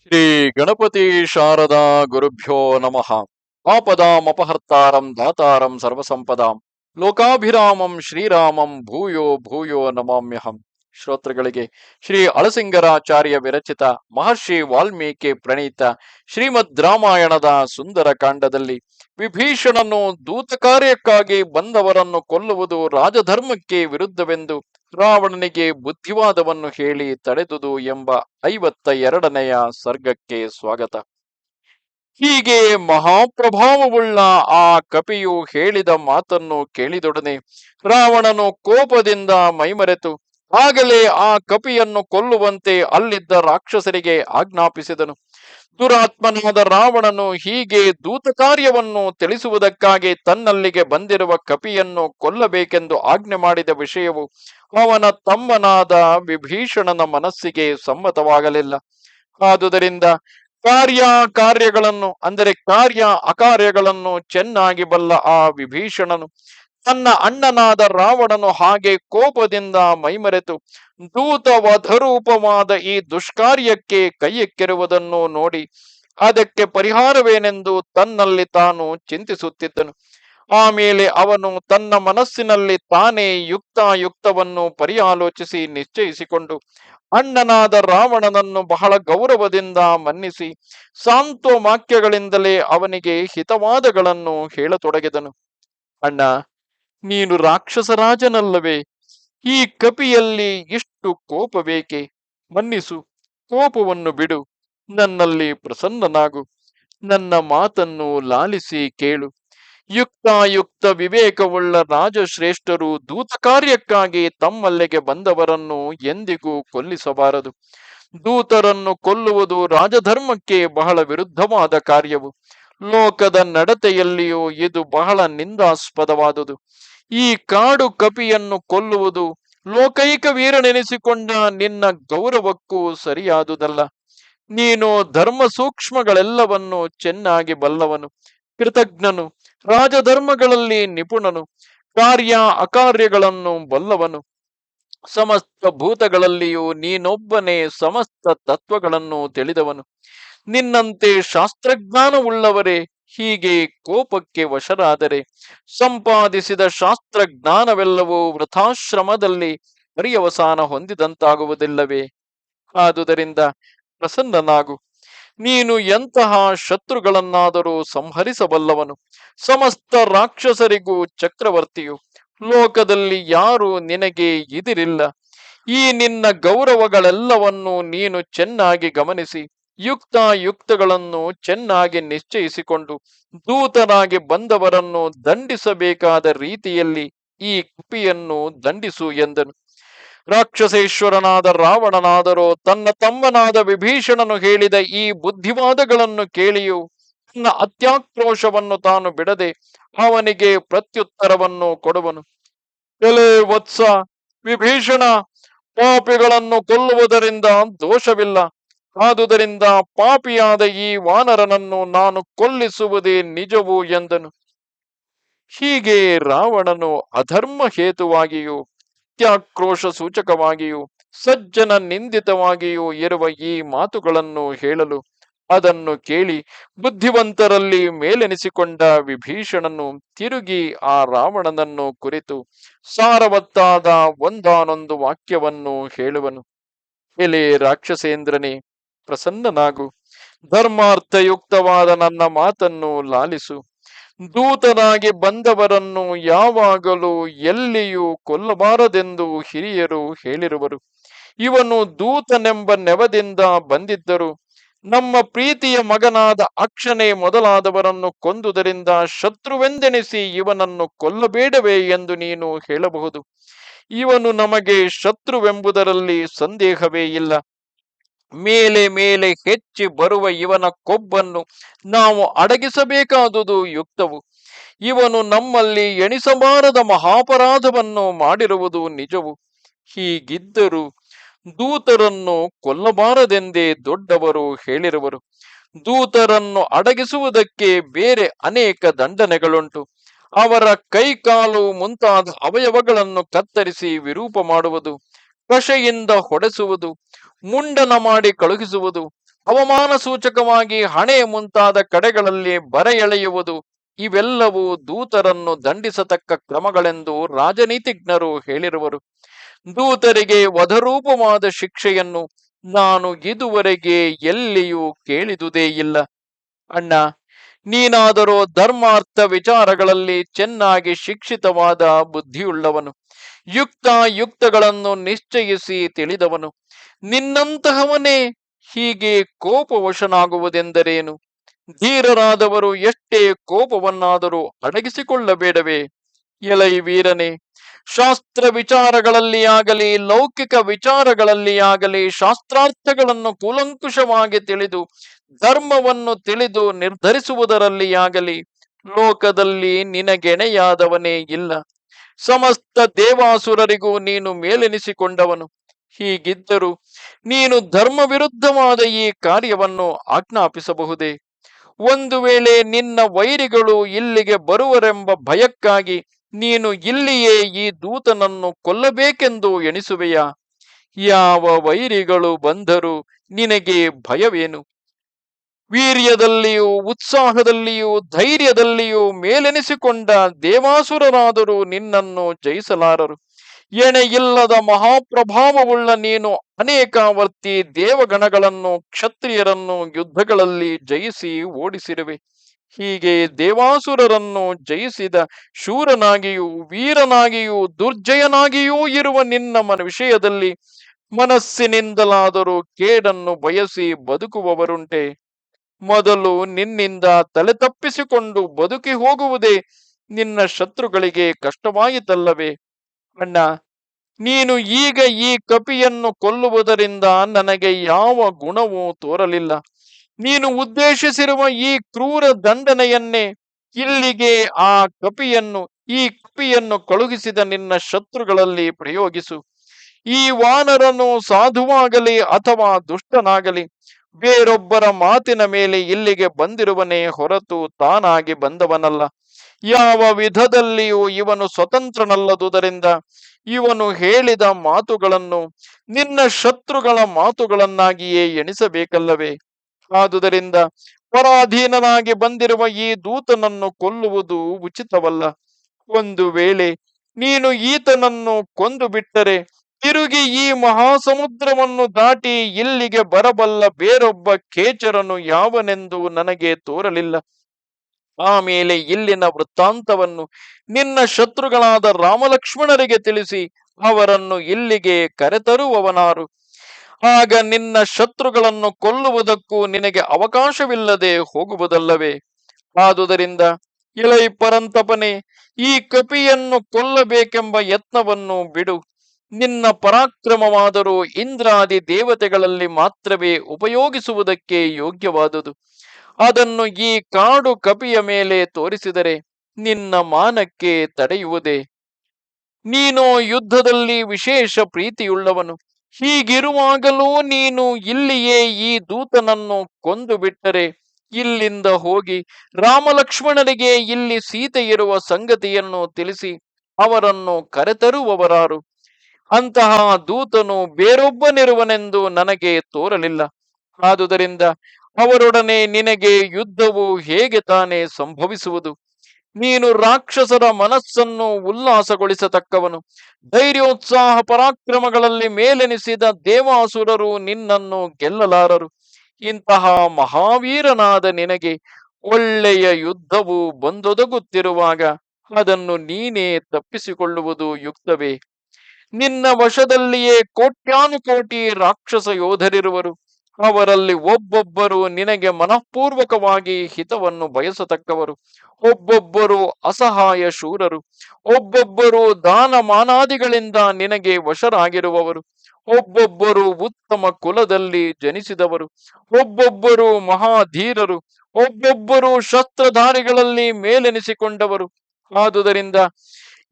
ಶ್ರೀ ಗಣಪತಿ ಶಾರದಾ ಗುರುಭ್ಯೋ ನಮಃ. ಆಪದಾಂ ಅಪಹರ್ತಾರಂ ದಾತಾರಂ ಸರ್ವಸಂಪದಾಂ. ಲೋಕಾಭಿರಾಮಂ ಶ್ರೀರಾಮಂ ಭೂಯೋ ಭೂಯೋ ನಮಾಮ್ಯಹಂ. ಶ್ರೋತೃಗಳಿಗೆ ಶ್ರೀ ಅಳಸಿಂಗರಾಚಾರ್ಯ ವಿರಚಿತ ಮಹರ್ಷಿ ವಾಲ್ಮೀಕಿ ಪ್ರಣೀತ ಶ್ರೀಮದ್ ರಾಮಾಯಣದ ಸುಂದರ ಕಾಂಡದಲ್ಲಿ ವಿಭೀಷಣನು ದೂತ ಕಾರ್ಯಕ್ಕಾಗಿ ಬಂದವರನ್ನು ಕೊಲ್ಲುವುದು ರಾಜಧರ್ಮಕ್ಕೆ ವಿರುದ್ಧವೆಂದು ರಾವಣನಿಗೆ ಬುದ್ಧಿವಾದವನ್ನು ಹೇಳಿ ತಡೆದುದು ಎಂಬ ಐವತ್ತ ಎರಡನೆಯ ಸರ್ಗಕ್ಕೆ ಸ್ವಾಗತ. ಹೀಗೆ ಮಹಾಪ್ರಭಾವವುಳ್ಳ ಆ ಕಪಿಯು ಹೇಳಿದ ಮಾತನ್ನು ಕೇಳಿದೊಡನೆ ರಾವಣನು ಕೋಪದಿಂದ ಮೈಮರೆತು ಆಗಲೇ ಆ ಕಪಿಯನ್ನು ಕೊಲ್ಲುವಂತೆ ಅಲ್ಲಿದ್ದ ರಾಕ್ಷಸರಿಗೆ ಆಜ್ಞಾಪಿಸಿದನು. ದುರಾತ್ಮನಾದ ರಾವಣನು ಹೀಗೆ ದೂತ ಕಾರ್ಯವನ್ನು ತಿಳಿಸುವುದಕ್ಕಾಗಿ ತನ್ನಲ್ಲಿಗೆ ಬಂದಿರುವ ಕಪಿಯನ್ನು ಕೊಲ್ಲಬೇಕೆಂದು ಆಜ್ಞೆ ಮಾಡಿದ ವಿಷಯವು ಅವನ ತಮ್ಮನಾದ ವಿಭೀಷಣನ ಮನಸ್ಸಿಗೆ ಸಮ್ಮತವಾಗಲಿಲ್ಲ. ಆದುದರಿಂದ ಕಾರ್ಯ ಕಾರ್ಯಗಳನ್ನು, ಅಂದರೆ ಕಾರ್ಯ ಅಕಾರ್ಯಗಳನ್ನು ಚೆನ್ನಾಗಿ ಬಲ್ಲ ಆ ವಿಭೀಷಣನು ತನ್ನ ಅಣ್ಣನಾದ ರಾವಣನು ಹಾಗೆ ಕೋಪದಿಂದ ಮೈಮರೆತು ದೂತ ವಧರೂಪವಾದ ಈ ದುಷ್ಕಾರ್ಯಕ್ಕೆ ಕೈಯಕ್ಕಿರುವುದನ್ನು ನೋಡಿ ಅದಕ್ಕೆ ಪರಿಹಾರವೇನೆಂದು ತನ್ನಲ್ಲಿ ತಾನು ಚಿಂತಿಸುತ್ತಿದ್ದನು. ಆಮೇಲೆ ಅವನು ತನ್ನ ಮನಸ್ಸಿನಲ್ಲಿ ತಾನೇ ಯುಕ್ತಾಯುಕ್ತವನ್ನು ಪರಿಯಾಲೋಚಿಸಿ ನಿಶ್ಚಯಿಸಿಕೊಂಡು, ಅಣ್ಣನಾದ ರಾವಣನನ್ನು ಬಹಳ ಗೌರವದಿಂದ ಮನ್ನಿಸಿ ಸಾಂತ್ವವಾಕ್ಯಗಳಿಂದಲೇ ಅವನಿಗೆ ಹಿತವಾದಗಳನ್ನು ಹೇಳತೊಡಗಿದನು. ಅಣ್ಣ ನೀನು ರಾಕ್ಷಸರಾಜನಲ್ಲವೇ? ಈ ಕಪಿಯಲ್ಲಿ ಇಷ್ಟು ಕೋಪಬೇಕೆ ಮನ್ನಿಸು, ಕೋಪವನ್ನು ಬಿಡು, ನನ್ನಲ್ಲಿ ಪ್ರಸನ್ನನಾಗು, ನನ್ನ ಮಾತನ್ನು ಲಾಲಿಸಿ ಕೇಳು. ಯುಕ್ತಾಯುಕ್ತ ವಿವೇಕವುಳ್ಳ ರಾಜಶ್ರೇಷ್ಠರು ದೂತ ಕಾರ್ಯಕ್ಕಾಗಿ ತಮ್ಮಲ್ಲಿಗೆ ಬಂದವರನ್ನು ಎಂದಿಗೂ ಕೊಲ್ಲಿಸಬಾರದು. ದೂತರನ್ನು ಕೊಲ್ಲುವುದು ರಾಜಧರ್ಮಕ್ಕೆ ಬಹಳ ವಿರುದ್ಧವಾದ ಕಾರ್ಯವು. ಲೋಕದ ನಡತೆಯಲ್ಲಿಯೂ ಇದು ಬಹಳ ನಿಂದಾಸ್ಪದವಾದುದು. ಈ ಕಾಡು ಕಪಿಯನ್ನು ಕೊಲ್ಲುವುದು ಲೋಕೈಕ ವೀರನೆನಿಸಿಕೊಂಡ ನಿನ್ನ ಗೌರವಕ್ಕೂ ಸರಿಯಾದುದಲ್ಲ. ನೀನು ಧರ್ಮ ಸೂಕ್ಷ್ಮಗಳೆಲ್ಲವನ್ನು ಚೆನ್ನಾಗಿ ಬಲ್ಲವನು, ಕೃತಜ್ಞನು, ರಾಜಧರ್ಮಗಳಲ್ಲಿ ನಿಪುಣನು, ಕಾರ್ಯ ಅಕಾರ್ಯಗಳನ್ನು ಬಲ್ಲವನು. ಸಮಸ್ತ ಭೂತಗಳಲ್ಲಿಯೂ ನೀನೊಬ್ಬನೇ ಸಮಸ್ತ ತತ್ವಗಳನ್ನು ತಿಳಿದವನು. ನಿನ್ನಂತೆ ಶಾಸ್ತ್ರಜ್ಞಾನವುಳ್ಳವರೇ ಹೀಗೆ ಕೋಪಕ್ಕೆ ವಶರಾದರೆ ಸಂಪಾದಿಸಿದ ಶಾಸ್ತ್ರ ಜ್ಞಾನವೆಲ್ಲವೂ ವೃಥಾಶ್ರಮದಲ್ಲಿ ಪರ್ಯವಸಾನ ಹೊಂದಿದಂತಾಗುವುದಿಲ್ಲವೇ? ಆದುದರಿಂದ ಪ್ರಸನ್ನನಾಗು. ನೀನು ಎಂತಹ ಶತ್ರುಗಳನ್ನಾದರೂ ಸಂಹರಿಸಬಲ್ಲವನು. ಸಮಸ್ತ ರಾಕ್ಷಸರಿಗೂ ಚಕ್ರವರ್ತಿಯು. ಲೋಕದಲ್ಲಿ ಯಾರು ನಿನಗೆ ಇದಿರಿಲ್ಲ. ಈ ನಿನ್ನ ಗೌರವಗಳೆಲ್ಲವನ್ನೂ ನೀನು ಚೆನ್ನಾಗಿ ಗಮನಿಸಿ. ಯುಕ್ತಾಯುಕ್ತಗಳನ್ನು ಚೆನ್ನಾಗಿ ನಿಶ್ಚಯಿಸಿಕೊಂಡು ದೂತನಾಗಿ ಬಂದವರನ್ನು ದಂಡಿಸಬೇಕಾದ ರೀತಿಯಲ್ಲಿ ಈ ಕುಪಿಯನ್ನು ದಂಡಿಸು ಎಂದನು. ರಾಕ್ಷಸೇಶ್ವರನಾದ ರಾವಣನಾದರೂ ತನ್ನ ತಮ್ಮನಾದ ವಿಭೀಷಣನು ಹೇಳಿದ ಈ ಬುದ್ಧಿವಾದಗಳನ್ನು ಕೇಳಿಯೂ ತನ್ನ ಅತ್ಯಾಕ್ರೋಶವನ್ನು ತಾನು ಬಿಡದೆ ಅವನಿಗೆ ಪ್ರತ್ಯುತ್ತರವನ್ನು ಕೊಡುವನು. ಎಲೆ ವತ್ಸ, ವಿಭೀಷಣ, ಪಾಪಿಗಳನ್ನು ಕೊಲ್ಲುವುದರಿಂದ ದೋಷವಿಲ್ಲ. ಆದುದರಿಂದ ಪಾಪಿಯಾದ ಈ ವಾನರನನ್ನು ನಾನು ಕೊಲ್ಲಿಸುವುದೇ ನಿಜವು ಎಂದನು. ಹೀಗೆ ರಾವಣನು ಅಧರ್ಮ ಹೇತುವಾಗಿಯೂ ಅತ್ಯಾಕ್ರೋಶ ಸೂಚಕವಾಗಿಯೂ, ಸಜ್ಜನ ನಿಂದಿತವಾಗಿಯೂ ಇರುವ ಈ ಮಾತುಗಳನ್ನು ಹೇಳಲು ಅದನ್ನು ಕೇಳಿ ಬುದ್ಧಿವಂತರಲ್ಲಿ ಮೇಲೆನಿಸಿಕೊಂಡ ವಿಭೀಷಣನು ತಿರುಗಿ ಆ ರಾವಣನನ್ನು ಕುರಿತು ಸಾರವತ್ತಾದ ಒಂದಾನೊಂದು ವಾಕ್ಯವನ್ನು ಹೇಳುವನು. ಎಲೆ ರಾಕ್ಷಸೇಂದ್ರನೇ ಪ್ರಸನ್ನನಾಗು. ಧರ್ಮಾರ್ಥಯುಕ್ತವಾದ ನನ್ನ ಮಾತನ್ನು ಲಾಲಿಸು. ದೂತನಾಗಿ ಬಂದವರನ್ನು ಯಾವಾಗಲೂ ಎಲ್ಲಿಯೂ ಕೊಲ್ಲಬಾರದೆಂದು ಹಿರಿಯರು ಹೇಳಿರುವರು. ಇವನು ದೂತನೆಂಬ ನೆವದಿಂದ ಬಂದಿದ್ದರು. ನಮ್ಮ ಪ್ರೀತಿಯ ಮಗನಾದ ಅಕ್ಷನೆ ಮೊದಲಾದವರನ್ನು ಕೊಂದುದರಿಂದ ಶತ್ರುವೆಂದೆನಿಸಿ ಇವನನ್ನು ಕೊಲ್ಲಬೇಡವೇ ಎಂದು ನೀನು ಹೇಳಬಹುದು. ಇವನು ನಮಗೆ ಶತ್ರುವೆಂಬುದರಲ್ಲಿ ಸಂದೇಹವೇ ಇಲ್ಲ. ಮೇಲೆ ಮೇಲೆ ಹೆಚ್ಚಿ ಬರುವ ಇವನ ಕೊಬ್ಬನ್ನು ನಾವು ಅಡಗಿಸಬೇಕಾದುದು ಯುಕ್ತವು. ಇವನು ನಮ್ಮಲ್ಲಿ ಎಣಿಸಬಾರದ ಮಹಾಪರಾಧವನ್ನು ಮಾಡಿರುವುದು ನಿಜವು. ಹೀಗಿದ್ದರೂ ದೂತರನ್ನು ಕೊಲ್ಲಬಾರದೆಂದೇ ದೊಡ್ಡವರು ಹೇಳಿರುವರು. ದೂತರನ್ನು ಅಡಗಿಸುವುದಕ್ಕೆ ಬೇರೆ ಅನೇಕ ದಂಡನೆಗಳುಂಟು. ಅವರ ಕೈಕಾಲು ಮುಂತಾದ ಅವಯವಗಳನ್ನು ಕತ್ತರಿಸಿ ವಿರೂಪ ಮಾಡುವುದು ಕಷೆಯಿಂದ ಹೊಡೆಸುವುದು ಮುಂಡನ ಮಾಡಿ ಕಳುಹಿಸುವುದು, ಅವಮಾನ ಸೂಚಕವಾಗಿ ಹಣೆ ಮುಂತಾದ ಕಡೆಗಳಲ್ಲಿ ಬರ ಎಳೆಯುವುದು ಇವೆಲ್ಲವೂ ದೂತರನ್ನು ದಂಡಿಸತಕ್ಕ ಕ್ರಮಗಳೆಂದು ರಾಜನೀತಿಜ್ಞರು ಹೇಳಿರುವರು. ದೂತರಿಗೆ ವಧರೂಪವಾದ ಶಿಕ್ಷೆಯನ್ನು ನಾನು ಇದುವರೆಗೆ ಎಲ್ಲಿಯೂ ಕೇಳಿದುದೇ ಇಲ್ಲ. ಅಣ್ಣ ನೀನಾದರೂ ಧರ್ಮಾರ್ಥ ವಿಚಾರಗಳಲ್ಲಿ ಚೆನ್ನಾಗಿ ಶಿಕ್ಷಿತವಾದ ಬುದ್ಧಿಯುಳ್ಳವನು. ಯುಕ್ತ ಯುಕ್ತಗಳನ್ನು ನಿಶ್ಚಯಿಸಿ ತಿಳಿದವನು. ನಿನ್ನಂತಹವನೇ ಹೀಗೆ ಕೋಪವಶನಾಗುವುದೆಂದರೇನು? ಧೀರರಾದವರು ಎಷ್ಟೇ ಕೋಪವನ್ನಾದರೂ ಅಡಗಿಸಿಕೊಳ್ಳಬೇಡವೇ? ಎಲೈ ವೀರನೇ ಶಾಸ್ತ್ರ ವಿಚಾರಗಳಲ್ಲಿ ಆಗಲಿ, ಲೌಕಿಕ ವಿಚಾರಗಳಲ್ಲಿ ಆಗಲಿ, ಶಾಸ್ತ್ರಾರ್ಥಗಳನ್ನು ಕೂಲಂಕುಷವಾಗಿ ತಿಳಿದು, ಧರ್ಮವನ್ನು ತಿಳಿದು ನಿರ್ಧರಿಸುವುದರಲ್ಲಿ ಆಗಲಿ, ಲೋಕದಲ್ಲಿ ನಿನಗೆಣೆಯಾದವನೇ ಇಲ್ಲ. ಸಮಸ್ತ ದೇವಾಸುರರಿಗೂ ನೀನು ಮೇಲೆನಿಸಿಕೊಂಡವನು. ಹೀಗಿದ್ದರೂ ನೀನು ಧರ್ಮ ವಿರುದ್ಧವಾದ ಈ ಕಾರ್ಯವನ್ನು ಆಜ್ಞಾಪಿಸಬಹುದೇ? ಒಂದು ವೇಳೆ ನಿನ್ನ ವೈರಿಗಳು ಇಲ್ಲಿಗೆ ಬರುವರೆಂಬ ಭಯಕ್ಕಾಗಿ ನೀನು ಇಲ್ಲಿಯೇ ಈ ದೂತನನ್ನು ಕೊಲ್ಲಬೇಕೆಂದು ಎಣಿಸುವೆಯಾ? ಯಾವ ವೈರಿಗಳು ಬಂದರೂ ನಿನಗೆ ಭಯವೇನು? ವೀರ್ಯದಲ್ಲಿಯೂ ಉತ್ಸಾಹದಲ್ಲಿಯೂ ಧೈರ್ಯದಲ್ಲಿಯೂ ಮೇಲೆನಿಸಿಕೊಂಡ ದೇವಾಸುರರಾದರೂ ನಿನ್ನನ್ನು ಜಯಿಸಲಾರರು. ಎಣೆಯಿಲ್ಲದ ಮಹಾಪ್ರಭಾವವುಳ್ಳ ನೀನು ಅನೇಕಾವರ್ತಿ ದೇವಗಣಗಳನ್ನು ಕ್ಷತ್ರಿಯರನ್ನು ಯುದ್ಧಗಳಲ್ಲಿ ಜಯಿಸಿ ಓಡಿಸಿರುವೆ. ಹೀಗೆ ದೇವಾಸುರರನ್ನು ಜಯಿಸಿದ ಶೂರನಾಗಿಯೂ ವೀರನಾಗಿಯೂ ದುರ್ಜಯನಾಗಿಯೂ ಇರುವ ನಿನ್ನ ಮನ, ವಿಷಯದಲ್ಲಿ ಮನಸ್ಸಿನಿಂದಲಾದರೂ ಕೇಡನ್ನು ಬಯಸಿ ಬದುಕುವವರುಂಟೆ. ಮೊದಲು ನಿನ್ನಿಂದ ತಲೆ ತಪ್ಪಿಸಿಕೊಂಡು ಬದುಕಿ ಹೋಗುವುದೇ ನಿನ್ನ ಶತ್ರುಗಳಿಗೆ ಕಷ್ಟವಾಯಿತಲ್ಲವೇ? ಅಣ್ಣ, ನೀನು ಈಗ ಈ ಕಪಿಯನ್ನು ಕೊಲ್ಲುವುದರಿಂದ ನನಗೆ ಯಾವ ಗುಣವೂ ತೋರಲಿಲ್ಲ. ನೀನು ಉದ್ದೇಶಿಸಿರುವ ಈ ಕ್ರೂರ ದಂಡನೆಯನ್ನೇ ಇಲ್ಲಿಗೆ ಆ ಕಪಿಯನ್ನು, ಈ ಕಪಿಯನ್ನು ಕಳುಹಿಸಿದ ನಿನ್ನ ಶತ್ರುಗಳಲ್ಲಿ ಪ್ರಯೋಗಿಸು. ಈ ವಾನರನು ಸಾಧುವಾಗಲಿ ಅಥವಾ ದುಷ್ಟನಾಗಲಿ, ಬೇರೊಬ್ಬರ ಮಾತಿನ ಮೇಲೆ ಇಲ್ಲಿಗೆ ಬಂದಿರುವನೇ ಹೊರತು ತಾನಾಗಿ ಬಂದವನಲ್ಲ. ಯಾವ ವಿಧದಲ್ಲಿಯೂ ಇವನು ಸ್ವತಂತ್ರನಲ್ಲದುದರಿಂದ ಇವನು ಹೇಳಿದ ಮಾತುಗಳನ್ನು ನಿನ್ನ ಶತ್ರುಗಳ ಮಾತುಗಳನ್ನಾಗಿಯೇ ಎಣಿಸಬೇಕಲ್ಲವೇ? ಆದುದರಿಂದ ಪರಾಧೀನನಾಗಿ ಬಂದಿರುವ ಈ ದೂತನನ್ನು ಕೊಲ್ಲುವುದು ಉಚಿತವಲ್ಲ. ಒಂದು ವೇಳೆ ನೀನು ಈತನನ್ನು ಕೊಂದು ಬಿಟ್ಟರೆ ತಿರುಗಿ ಈ ಮಹಾಸಮುದ್ರವನ್ನು ದಾಟಿ ಇಲ್ಲಿಗೆ ಬರಬಲ್ಲ ಬೇರೊಬ್ಬ ಕೇಚರನು ಯಾವನೆಂದು ನನಗೆ ತೋರಲಿಲ್ಲ. ಆಮೇಲೆ ಇಲ್ಲಿನ ವೃತ್ತಾಂತವನ್ನು ನಿನ್ನ ಶತ್ರುಗಳಾದ ರಾಮಲಕ್ಷ್ಮಣರಿಗೆ ತಿಳಿಸಿ ಅವರನ್ನು ಇಲ್ಲಿಗೆ ಕರೆತರುವವನಾರು. ಆಗ ನಿನ್ನ ಶತ್ರುಗಳನ್ನು ಕೊಲ್ಲುವುದಕ್ಕೂ ನಿನಗೆ ಅವಕಾಶವಿಲ್ಲದೆ ಹೋಗುವುದಲ್ಲವೇ? ಆದುದರಿಂದ ಇಳೈ ಪರಂತಪನೆ, ಈ ಕಪಿಯನ್ನು ಕೊಲ್ಲಬೇಕೆಂಬ ಯತ್ನವನ್ನು ಬಿಡು. ನಿನ್ನ ಪರಾಕ್ರಮವಾದರೂ ಇಂದ್ರಾದಿ ದೇವತೆಗಳಲ್ಲಿ ಮಾತ್ರವೇ ಉಪಯೋಗಿಸುವುದಕ್ಕೆ ಯೋಗ್ಯವಾದುದು. ಅದನ್ನು ಈ ಕಾಡು ಕಪಿಯ ಮೇಲೆ ತೋರಿಸಿದರೆ ನಿನ್ನ ಮಾನಕ್ಕೆ ತಡೆಯುವುದೇ? ನೀನು ಯುದ್ಧದಲ್ಲಿ ವಿಶೇಷ ಪ್ರೀತಿಯುಳ್ಳವನು. ಹೀಗಿರುವಾಗಲೂ ನೀನು ಇಲ್ಲಿಯೇ ಈ ದೂತನನ್ನು ಕೊಂದು ಬಿಟ್ಟರೆ ಇಲ್ಲಿಂದ ಹೋಗಿ ರಾಮಲಕ್ಷ್ಮಣರಿಗೆ ಇಲ್ಲಿ ಸೀತೆ ಇರುವ ಸಂಗತಿಯನ್ನು ತಿಳಿಸಿ ಅವರನ್ನು ಕರೆತರುವವರಾರು. ಅಂತಹ ದೂತನು ಬೇರೊಬ್ಬನಿರುವನೆಂದು ನನಗೆ ತೋರಲಿಲ್ಲ. ಆದುದರಿಂದ ಅವರೊಡನೆ ನಿನಗೆ ಯುದ್ಧವು ಹೇಗೆ ತಾನೇ ಸಂಭವಿಸುವುದು? ನೀನು ರಾಕ್ಷಸರ ಮನಸ್ಸನ್ನು ಉಲ್ಲಾಸಗೊಳಿಸತಕ್ಕವನು. ಧೈರ್ಯೋತ್ಸಾಹ ಪರಾಕ್ರಮಗಳಲ್ಲಿ ಮೇಲೆನಿಸಿದ ದೇವಾಸುರರು ನಿನ್ನನ್ನು ಗೆಲ್ಲಲಾರರು. ಇಂತಹ ಮಹಾವೀರನಾದ ನಿನಗೆ ಒಳ್ಳೆಯ ಯುದ್ಧವು ಬಂದೊದಗುತ್ತಿರುವಾಗ ಅದನ್ನು ನೀನೇ ತಪ್ಪಿಸಿಕೊಳ್ಳುವುದು ಯುಕ್ತವೇ. ನಿನ್ನ ವಶದಲ್ಲಿಯೇ ಕೋಟ್ಯಾನುಕೋಟಿ ರಾಕ್ಷಸ ಯೋಧರಿರುವರು. ಅವರಲ್ಲಿ ಒಬ್ಬೊಬ್ಬರು ನಿನಗೆ ಮನಃಪೂರ್ವಕವಾಗಿ ಹಿತವನ್ನು ಬಯಸತಕ್ಕವರು. ಒಬ್ಬೊಬ್ಬರು ಅಸಹಾಯ ಶೂರರು. ಒಬ್ಬೊಬ್ಬರು ದಾನ ಮಾನಾದಿಗಳಿಂದ ನಿನಗೆ ವಶರಾಗಿರುವವರು. ಒಬ್ಬೊಬ್ಬರು ಉತ್ತಮ ಕುಲದಲ್ಲಿ ಜನಿಸಿದವರು. ಒಬ್ಬೊಬ್ಬರು ಮಹಾಧೀರರು. ಒಬ್ಬೊಬ್ಬರು ಶಸ್ತ್ರಧಾರಿಗಳಲ್ಲಿ ಮೇಲೆನಿಸಿಕೊಂಡವರು. ಆದುದರಿಂದ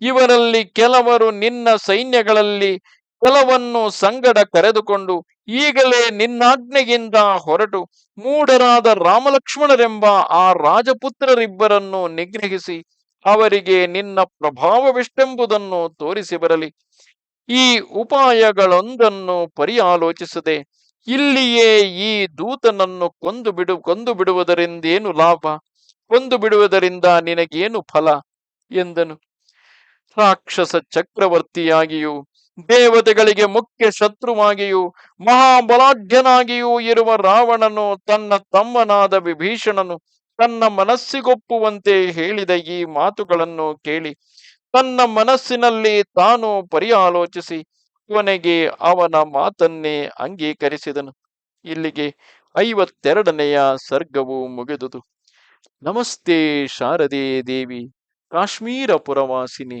ಇವರಲ್ಲಿ ಕೆಲವರು ನಿನ್ನ ಸೈನ್ಯಗಳಲ್ಲಿ ಕೆಲವನ್ನು ಸಂಗಡ ಕರೆದುಕೊಂಡು ಈಗಲೇ ನಿನ್ನಾಜ್ಞೆಯಿಂದ ಹೊರಟು ಮೂಡರಾದ ರಾಮಲಕ್ಷ್ಮಣರೆಂಬ ಆ ರಾಜಪುತ್ರರಿಬ್ಬರನ್ನು ನಿಗ್ರಹಿಸಿ ಅವರಿಗೆ ನಿನ್ನ ಪ್ರಭಾವವೆಷ್ಟೆಂಬುದನ್ನು ತೋರಿಸಿ ಬರಲಿ. ಈ ಉಪಾಯಗಳೊಂದನ್ನು ಪರಿಯಾಲೋಚಿಸದೆ ಇಲ್ಲಿಯೇ ಈ ದೂತನನ್ನು ಕೊಂದು ಬಿಡು, ಕೊಂದು ಬಿಡುವುದರಿಂದೇನು ಲಾಭ? ಕೊಂದು ಬಿಡುವುದರಿಂದ ನಿನಗೇನು ಫಲ? ಎಂದನು. ರಾಕ್ಷಸ ಚಕ್ರವರ್ತಿಯಾಗಿಯೂ ದೇವತೆಗಳಿಗೆ ಮುಖ್ಯ ಶತ್ರುವಾಗಿಯೂ, ಮಹಾಬಲಾಢ್ಯನಾಗಿಯೂ ಇರುವ ರಾವಣನು ತನ್ನ ತಮ್ಮನಾದ ವಿಭೀಷಣನು ತನ್ನ ಮನಸ್ಸಿಗೊಪ್ಪುವಂತೆ ಹೇಳಿದ ಈ ಮಾತುಗಳನ್ನು ಕೇಳಿ, ತನ್ನ ಮನಸ್ಸಿನಲ್ಲಿ ತಾನು ಪರಿಯಾಲೋಚಿಸಿ ಕೊನೆಗೆ ಅವನ ಮಾತನ್ನೇ ಅಂಗೀಕರಿಸಿದನು. ಇಲ್ಲಿಗೆ ಐವತ್ತೆರಡನೆಯ ಸರ್ಗವು ಮುಗಿದುದು. ನಮಸ್ತೆ ಶಾರದೆ ದೇವಿ, ಕಾಶ್ಮೀರ ಪುರವಾಸಿನಿ.